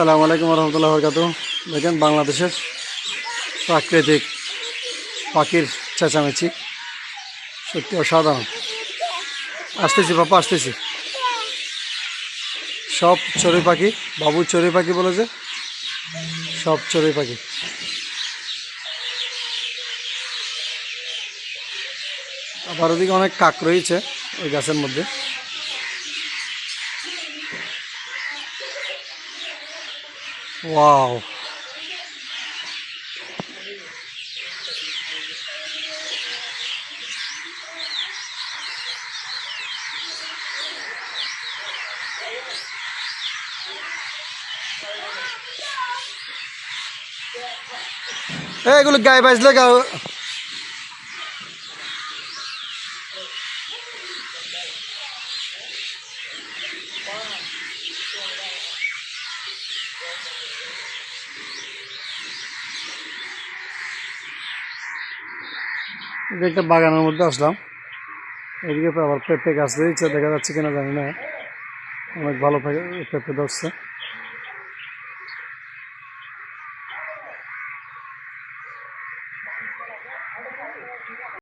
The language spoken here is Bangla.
আসসালামু আলাইকুম রহমতুল্লাহ বরকাত দেখেন বাংলাদেশের প্রাকৃতিক পাখির চেঁচামেচি। সত্যি অসাধারণ। আসতেছি বাপা, আসতেছি। সব চড়ুই পাখি, বাবু চড়ুই পাখি বলে যে সব চড়ুই পাখি। আবার ওদিকে অনেক কাক রয়েছে ওই গাছের মধ্যে। ওয়াও এই, এগুলো গায়ে বাজলে গা এটা একটা বাগানের মধ্যে আসলাম। এদিকে আবার পেঁপে গাছ দিয়েছে দেখা যাচ্ছে কিনা জানি না। অনেক ভালো পেঁপে ধরছে।